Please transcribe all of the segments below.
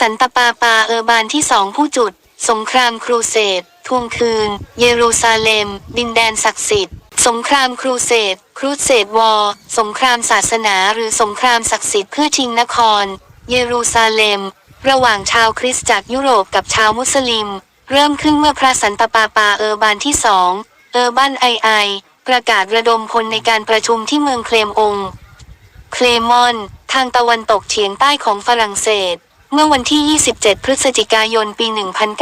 สันตปาปาเออร์บานที่สองผู้จุด สงครามครูเสดทวงคืน เยรูซาเล็ม ดินแดนศักดิ์สิทธิ์ สงครามครูเสดครูเสดวอร์สงครามศาสนาหรือสงครามศักดิ์สิทธิ์เพื่อชิงนคร เยรูซาเล็ม ระหว่างชาวคริสต์จากยุโรปกับชาวมุสลิม เริ่มขึ้นเมื่อพระสันตปาปาเออร์บานที่สองเออร์บันไอไอประกาศระดมพลในการประชุมที่เมืองเคลมอง เคลมอน ทางตะวันตกเฉียงใต้ของฝรั่งเศส เมื่อวันที่ 27 พฤศจิกายน ปี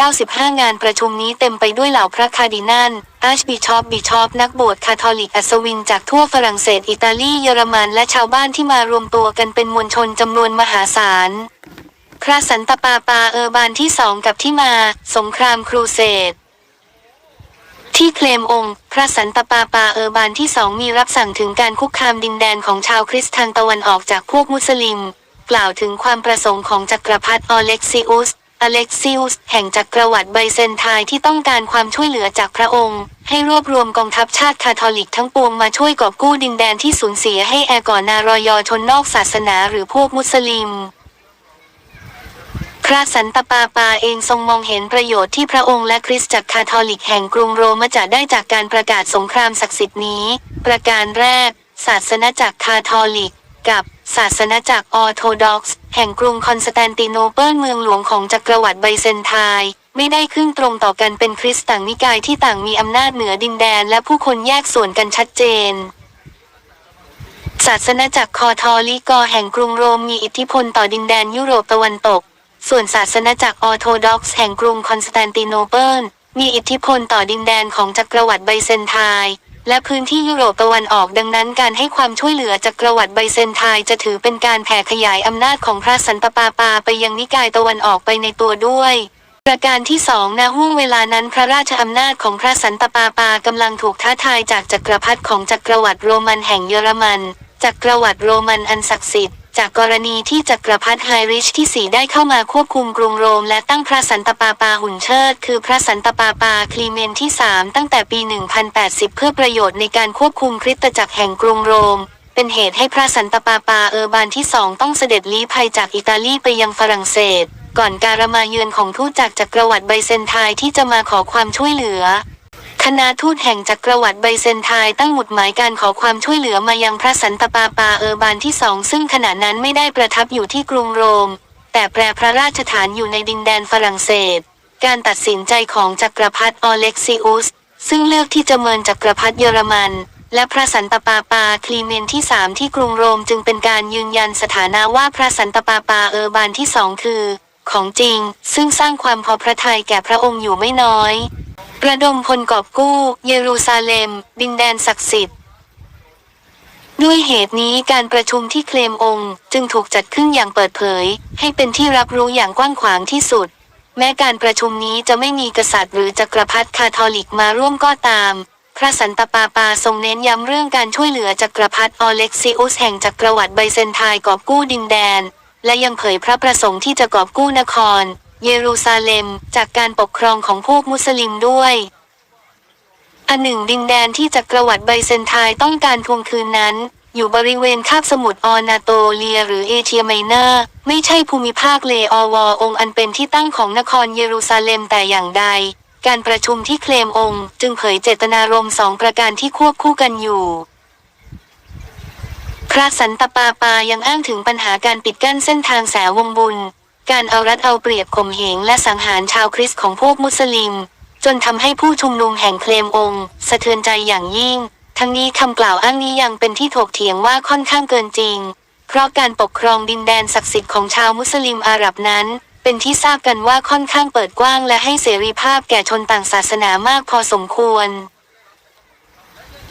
1095 งานประชุมนี้เต็มไปด้วยเหล่าพระคาร์ดินัลอาร์ชบิชอปบิชอปนักบวชคาทอลิกอัศวินจากทั่วฝรั่งเศส อิตาลี เยอรมัน และชาวบ้านที่มารวมตัวกันเป็นมวลชนจำนวนมหาศาล พระสันตปาปาเออบานที่สองกับที่มา สงครามครูเสดที่เคลมองค์ พระสันตปาปาเออบานที่สองมีรับสั่งถึงการคุกคามดินแดนของชาวคริสต์ทางตะวันออกจากพวกมุสลิม กล่าวถึงความประสงค์ของจักรพรรดิอเล็กซิอุส อเล็กซิอุส แห่งจักรวรรดิไบเซนไทน์ที่ต้องการความช่วยเหลือจากพระองค์ ให้รวบรวมกองทัพชาติคาทอลิกทั้งปวงมาช่วยกอบกู้ดินแดนที่สูญเสียให้แอร์ก่อนนารอยอชนนอกศาสนาหรือพวกมุสลิมพระสันตปาปาเองทรงมองเห็นประโยชน์ที่พระองค์และคริสตจักรคาทอลิกแห่งกรุงโรมจะได้จากการประกาศสงครามศักดิ์สิทธิ์นี้ ประการแรก ศาสนาจักรคาทอลิก กับศาสนาจักรออร์โธดอกซ์แห่งกรุงคอนสแตนติโนเปิลเมืองหลวงของจักรวรรดิไบเซนไทน์ไม่ได้ขึ้นตรงต่อกันเป็นคริสต์ต่างนิกายที่ต่างมีอำนาจเหนือดินแดนและผู้คนแยกส่วนกันชัดเจนศาสนาจักรคอทอลิกอแห่งกรุงโรมมีอิทธิพลต่อดินแดนยุโรปตะวันตก ส่วนศาสนาจักรออร์โธดอกซ์แห่งกรุงคอนสแตนติโนเปิลมีอิทธิพลต่อดินแดนของจักรวรรดิไบเซนไทน์ และพื้นที่ยุโรปตะวันออกดังนั้นการให้ความช่วยเหลือจักรวรรดิไบเซนไทายจะถือเป็นการแผ่ขยายอำนาจของพระสันตปาปาไปยังนิกายตะวันออกไปในตัวด้วยประการที่สองณห่วงเวลานั้นพระราชอำนาจของพระสันตปาปากำลังถูกท้าทายจากจักรพรรดิของจักรวรรดิโรมันแห่งเยอรมัน จักรวรรดิโรมันอันศักดิ์สิทธิ์ จากกรณีที่จักรพรรดิไฮริชที่สีได้เข้ามาควบคุมกรุงโรม และตั้งพระสันตปาปาหุ่นเชิด คือพระสันตปาปาคลีเมนที่สามตั้งแต่ปี 1080 เพื่อประโยชน์ในการควบคุมคริสตจักรแห่งกรุงโรม เป็นเหตุให้พระสันตปาปาเออร์บานที่สองต้องเสด็จลี้ภัยจากอิตาลีไปยังฝรั่งเศส ก่อนการมาเยือนของทูตจากจักรวรรดิไบเซนไทน์ที่จะมาขอความช่วยเหลือ คณะทูตแห่งจักรวรรดิไบเซนไทน์ตั้งหมุดหมายการขอความช่วยเหลือมายังพระสันตะปาปาเออร์บานที่สองซึ่งขณะนั้นไม่ได้ประทับอยู่ที่กรุงโรม แต่แปรพระราชฐานอยู่ในดินแดนฝรั่งเศส การตัดสินใจของจักรพรรดิอเล็กซิอุส ซึ่งเลือกที่จะเมินจักรพรรดิเยอรมัน และพระสันตะปาปาคลีเมนที่สามที่กรุงโรมจึงเป็นการยืนยันสถานะว่าพระสันตะปาปาเออร์บานที่สองคือ ของจริง ซึ่งสร้างความพอพระทัยแก่พระองค์อยู่ไม่น้อยระดมพลกอบกู้ เยรูซาเล็ม ดินแดนศักดิ์สิทธิ์ ด้วยเหตุนี้การประชุมที่เคลมองค์จึงถูกจัดขึ้นอย่างเปิดเผย ให้เป็นที่รับรู้อย่างกว้างขวางที่สุด แม้การประชุมนี้จะไม่มีกษัตริย์หรือจักรพรรดิคาทอลิกมาร่วมก็ตาม พระสันตปาปาทรงเน้นย้ำเรื่องการช่วยเหลือจักรพรรดิอเล็กซิอุสแห่งจักรวรรดิไบเซนไทน์กอบกู้ดินแดน และยังเผยพระประสงค์ที่จะกอบกู้นคร เยรูซาเล็ม จากการปกครองของพวกมุสลิมด้วยอันหนึ่งดินแดนที่จักรวรรดิไบเซนไทน์ต้องการทวงคืนนั้น อยู่บริเวณคาบสมุทรออนาโตเลียหรือเอเชียไมเนอร์ ไม่ใช่ภูมิภาคเลอวอองค์อันเป็นที่ตั้งของนครเยรูซาเล็มแต่อย่างใด การประชุมที่เคลมองค์ จึงเผยเจตนารมณ์สองประการที่ควบคู่กันอยู่ พระสันตปาปายังอ้างถึงปัญหาการปิดกั้นเส้นทางแสวงบุญ การเอารัดเอาเปรียบข่มเหงและสังหารชาวคริสต์ของพวกมุสลิม จนทำให้ผู้ชุมนุมแห่งเคลมองค์ สะเทือนใจอย่างยิ่ง ทั้งนี้คำกล่าวอ้างนี้ยังเป็นที่ถกเถียงว่าค่อนข้างเกินจริง เพราะการปกครองดินแดนศักดิ์สิทธิ์ของชาวมุสลิมอาหรับนั้น เป็นที่ทราบกันว่าค่อนข้างเปิดกว้างและให้เสรีภาพแก่ชนต่างศาสนามากพอสมควร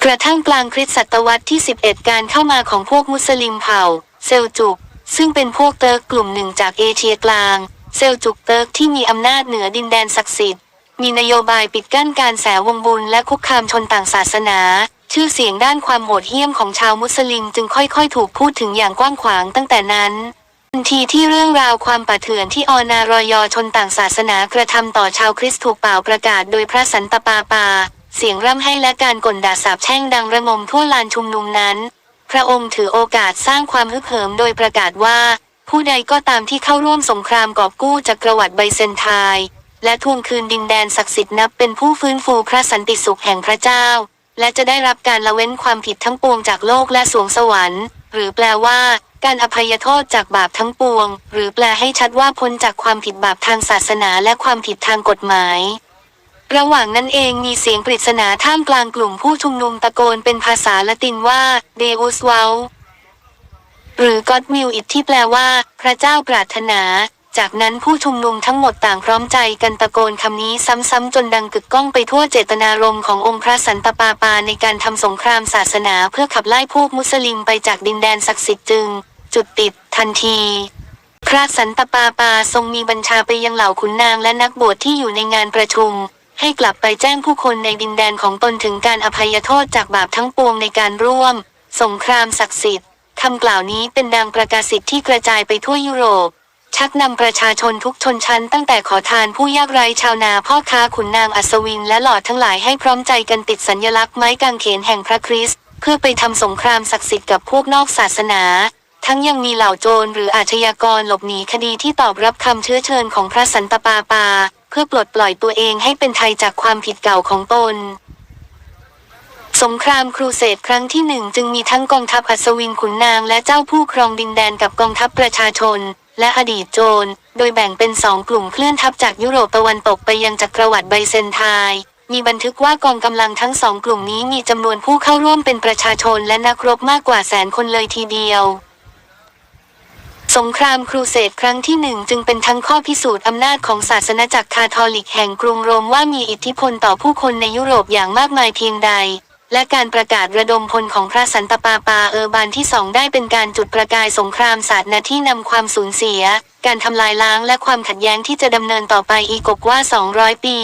ระทั่งกลางคริสตศตวรรษที่ 11 การเข้ามาของพวกมุสลิมเผ่า เซลจุก ซึ่งเป็นพวกเติร์กกลุ่มหนึ่งจากเอเชียกลาง เซลจุกเติร์กที่มีอำนาจเหนือดินแดนศักดิ์สิทธิ์ มีนโยบายปิดกั้นการแสวงบุญและคุกคามชนต่างศาสนา ชื่อเสียงด้านความโหดเหี้ยมของชาวมุสลิมจึงค่อยๆ ถูกพูดถึงอย่างกว้างขวางตั้งแต่นั้นทันทีที่เรื่องราวความป่าเถื่อนที่ออนารอยอชนต่างศาสนากระทำต่อชาวคริสต์ถูกเป่าประกาศโดยพระสันตะปาปา เสียงร่ำไห้และการก่นด่าสาปแช่งดังระงมทั่วลานชุมนุมนั้น พระองค์ถือโอกาสสร้างความฮึกเหิมโดยประกาศว่า ผู้ใดก็ตามที่เข้าร่วมสงครามกอบกู้จักรวรรดิไบเซนไทน์และทวงคืนดินแดนศักดิ์สิทธิ์นับเป็นผู้ฟื้นฟูพระสันติสุขแห่งพระเจ้า และจะได้รับการละเว้นความผิดทั้งปวงจากโลกและสวงสวรรค์ หรือแปลว่า การอภัยโทษจากบาปทั้งปวง หรือแปลให้ชัดว่าพ้นจากความผิดบาปทางศาสนาและความผิดทางกฎหมาย ระหว่างนั้นเองมีเสียงปริศนาท่ามกลางกลุ่มผู้ชุมนุมตะโกนเป็นภาษาละตินว่า Deus v a l หรือ God will it ที่แปลว่า พระเจ้าปรารถนา จากนั้นผู้ชุมนุมทั้งหมดต่างพร้อมใจกันตะโกนคำนี้ซ้ำๆจนดังกึกก้องไปทั่วเจตนารมณ์ขององค์พระสันตะปาปาในการทำสงครามศาสนาเพื่อขับไล่พวกมุสลิมไปจากดินแดนศักดิ์สิทธิ์จึง จุดติด ทันทีพระสันตปาปาทรงมีบัญชาไปยังเหล่าขุนนางและนักบวชที่อยู่ในงานประชุม ให้กลับไปแจ้งผู้คนในดินแดนของตนถึงการอภัยโทษจากบาปทั้งปวงในการร่วม สงครามศักดิ์สิทธิ์คำกล่าวนี้เป็นดังประกาศสิทธิ์ที่กระจายไปทั่วยุโรป ชักนำประชาชนทุกชนชั้นตั้งแต่ขอทานผู้ยากไร้ชาวนาพ่อค้าขุนนางอัศวินและหลอดทั้งหลายให้พร้อมใจกันติดสัญลักษณ์ไม้กางเขนแห่งพระคริสต์เพื่อไปทำสงครามศักดิ์สิทธิ์กับพวกนอกศาสนา ทั้งยังมีเหล่าโจรหรืออาชญากรหลบหนีคดีที่ตอบรับคำเชื้อเชิญของพระสันตะปาปา พื่อปลดปล่อยตัวเองให้เป็นไทยจากความผิดเก่าของตน สงครามครูเสดครั้งที่หนึ่งจึงมีทั้งกองทัพอัศวินขุนนางและเจ้าผู้ครองดินแดนกับกองทัพประชาชน และอดีตโจร โดยแบ่งเป็นสองกลุ่มเคลื่อนทัพจากยุโรปตะวันตกไปยังจักรวรรดิไบเซนไทน์มีบันทึกว่ากองกำลังทั้งสองกลุ่มนี้มีจำนวนผู้เข้าร่วมเป็นประชาชนและนักรบมากกว่าแสนคนเลยทีเดียว สงครามครูเสดครั้งที่หนึ่งจึงเป็นทั้งข้อพิสูจน์อำนาจของศาสนาจักรคาทอลิกแห่งกรุงโรมว่ามีอิทธิพลต่อผู้คนในยุโรปอย่างมากมายเพียงใด และการประกาศระดมพลของพระสันตปาปาเออร์บานที่สองได้เป็นการจุดประกายสงครามศาสนาที่นำความสูญเสีย การทำลายล้างและความขัดแย้งที่จะดำเนินต่อไปอีกกว่า 200 ปี